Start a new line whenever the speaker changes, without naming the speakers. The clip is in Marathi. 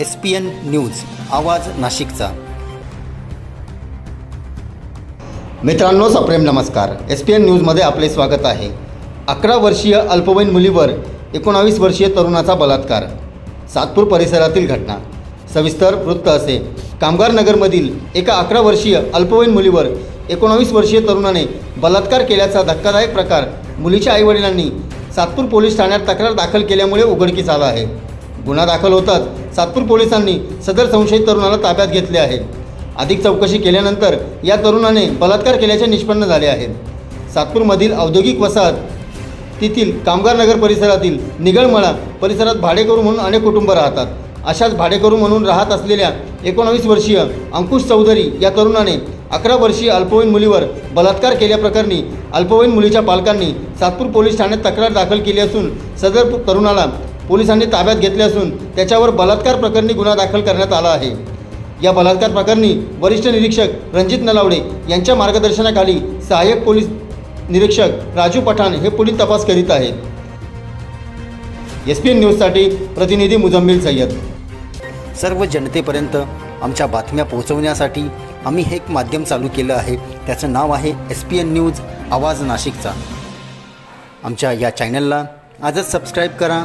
एस पी एन न्यूज आवाज नाशिकचा. मित्रांनो सप्रेम नमस्कार. एस पी एन न्यूजमध्ये आपले स्वागत आहे. अकरा वर्षीय अल्पवयीन मुलीवर एकोणावीस वर्षीय तरुणाचा बलात्कार. सातपूर परिसरातील घटना. सविस्तर वृत्त असे. कामगार नगरमधील एका अकरा वर्षीय अल्पवयीन मुलीवर एकोणावीस वर्षीय तरुणाने बलात्कार केल्याचा धक्कादायक प्रकार मुलीच्या आईवडिलांनी सातपूर पोलीस ठाण्यात तक्रार दाखल केल्यामुळे उघडकीस आला आहे. गुन्हा दाखल होताच सातपूर पोलिसांनी सदर संशयित तरुणाला ताब्यात घेतले आहे. अधिक चौकशी केल्यानंतर या तरुणाने बलात्कार केल्याचे निष्पन्न झाले आहे. सातपूरमधील औद्योगिक वसाहत तेथील कामगार नगर परिसरातील निगळमळा परिसरात भाडेकरू म्हणून अनेक कुटुंब राहतात. अशाच भाडेकरू म्हणून राहत असलेल्या एकोणावीस वर्षीय अंकुश चौधरी या तरुणाने अकरा वर्षीय अल्पवयीन मुलीवर बलात्कार केल्याप्रकरणी अल्पवयीन मुलीच्या पालकांनी सातपूर पोलीस ठाण्यात तक्रार दाखल केली असून सदर तरुणाला पोलिसांनी ताब्यात घेतले असून त्याच्यावर बलात्कार प्रकरणी गुन्हा दाखल करण्यात आला आहे. या बलात्कार प्रकरणी वरिष्ठ निरीक्षक रणजित नलावडे यांच्या मार्गदर्शनाखाली सहाय्यक पोलीस निरीक्षक राजू पठाण हे पुढील तपास करीत आहेत. एस पी एन न्यूजसाठी प्रतिनिधी मुजम्मिल सय्यद. सर्व जनतेपर्यंत आमच्या बातम्या पोहोचवण्यासाठी आम्ही हे एक माध्यम चालू केलं आहे. त्याचं नाव आहे एस पी एन न्यूज आवाज नाशिकचा. आमच्या या चॅनलला आजच सबस्क्राईब करा.